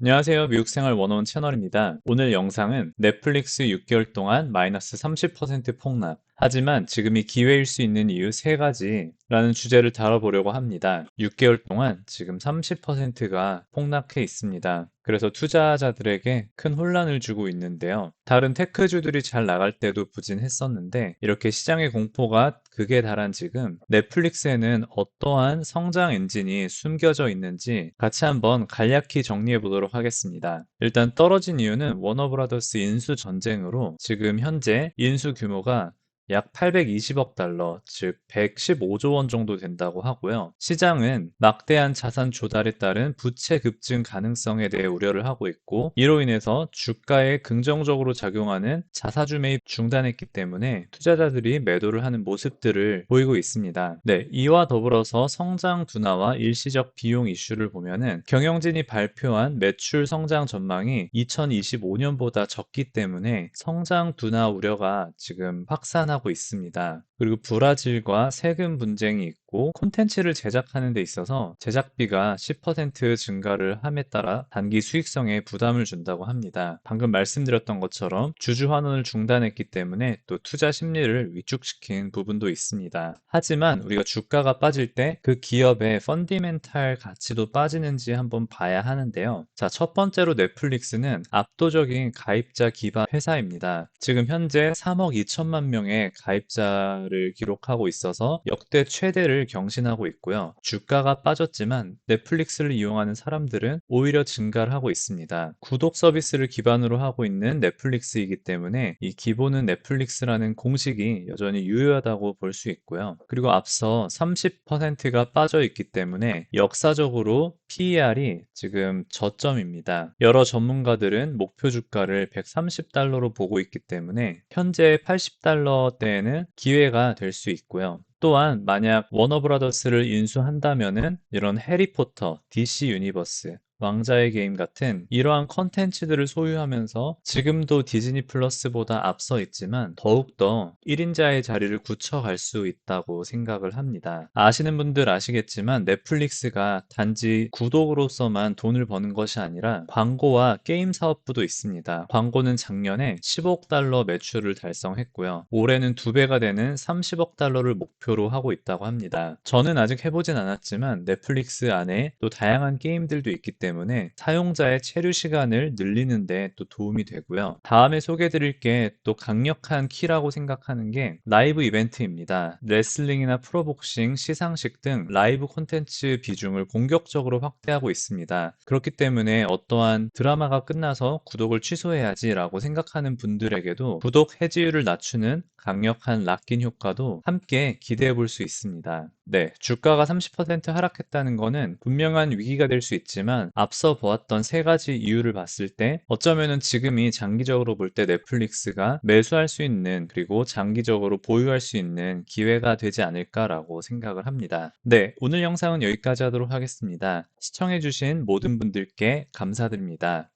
안녕하세요. 미국생활 101 채널입니다. 오늘 영상은 넷플릭스 6개월 동안 마이너스 30% 폭락. 하지만 지금이 기회일 수 있는 이유 3가지라는 주제를 다뤄보려고 합니다. 6개월 동안 지금 30%가 폭락해 있습니다. 그래서 투자자들에게 큰 혼란을 주고 있는데요. 다른 테크주들이 잘 나갈 때도 부진했었는데 이렇게 시장의 공포가 극에 달한 지금 넷플릭스에는 어떠한 성장 엔진이 숨겨져 있는지 같이 한번 간략히 정리해 보도록 하겠습니다. 일단 떨어진 이유는 워너브라더스 인수 전쟁으로 지금 현재 인수 규모가 약 820억 달러, 즉 115조 원 정도 된다고 하고요. 시장은 막대한 자산 조달에 따른 부채 급증 가능성에 대해 우려를 하고 있고 이로 인해서 주가에 긍정적으로 작용하는 자사주 매입 중단했기 때문에 투자자들이 매도를 하는 모습들을 보이고 있습니다. 네, 이와 더불어서 성장 둔화와 일시적 비용 이슈를 보면은 경영진이 발표한 매출 성장 전망이 2025년보다 적기 때문에 성장 둔화 우려가 지금 확산하고 하고 있습니다. 그리고 브라질과 세금 분쟁이 있고 콘텐츠를 제작하는 데 있어서 제작비가 10% 증가를 함에 따라 단기 수익성에 부담을 준다고 합니다. 방금 말씀드렸던 것처럼 주주 환원을 중단했기 때문에 또 투자 심리를 위축시킨 부분도 있습니다. 하지만 우리가 주가가 빠질 때 그 기업의 펀디멘탈 가치도 빠지는지 한번 봐야 하는데요. 자, 첫 번째로 넷플릭스는 압도적인 가입자 기반 회사입니다. 지금 현재 3억 2천만 명의 가입자 를 기록하고 있어서 역대 최대를 경신하고 있고요. 주가가 빠졌지만 넷플릭스를 이용하는 사람들은 오히려 증가를 하고 있습니다. 구독 서비스를 기반으로 하고 있는 넷플릭스이기 때문에 이 기본은 넷플릭스라는 공식이 여전히 유효하다고 볼 수 있고요. 그리고 앞서 30%가 빠져 있기 때문에 역사적으로 PER이 지금 저점입니다. 여러 전문가들은 목표 주가를 130달러로 보고 있기 때문에 현재 80달러대에는 기회가 될 수 있고요. 또한 만약 워너브라더스를 인수한다면은 이런 해리포터, DC 유니버스, 왕자의 게임 같은 이러한 컨텐츠들을 소유하면서 지금도 디즈니 플러스보다 앞서 있지만 더욱더 1인자의 자리를 굳혀갈 수 있다고 생각을 합니다. 아시는 분들 아시겠지만 넷플릭스가 단지 구독으로서만 돈을 버는 것이 아니라 광고와 게임 사업부도 있습니다. 광고는 작년에 10억 달러 매출을 달성했고요. 올해는 두 배가 되는 30억 달러를 목표로 하고 있다고 합니다. 저는 아직 해보진 않았지만 넷플릭스 안에 또 다양한 게임들도 있기 때문에 때문에 사용자의 체류 시간을 늘리는데 또 도움이 되고요. 다음에 소개드릴 게 또 강력한 키라고 생각하는 게 라이브 이벤트입니다. 레슬링이나 프로복싱, 시상식 등 라이브 콘텐츠 비중을 공격적으로 확대하고 있습니다. 그렇기 때문에 어떠한 드라마가 끝나서 구독을 취소해야지 라고 생각하는 분들에게도 구독 해지율을 낮추는 강력한 락긴 효과도 함께 기대해 볼 수 있습니다. 네, 주가가 30% 하락했다는 것은 분명한 위기가 될 수 있지만 앞서 보았던 세 가지 이유를 봤을 때 어쩌면은 지금이 장기적으로 볼 때 넷플릭스가 매수할 수 있는 그리고 장기적으로 보유할 수 있는 기회가 되지 않을까라고 생각을 합니다. 네, 오늘 영상은 여기까지 하도록 하겠습니다. 시청해주신 모든 분들께 감사드립니다.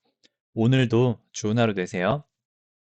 오늘도 좋은 하루 되세요.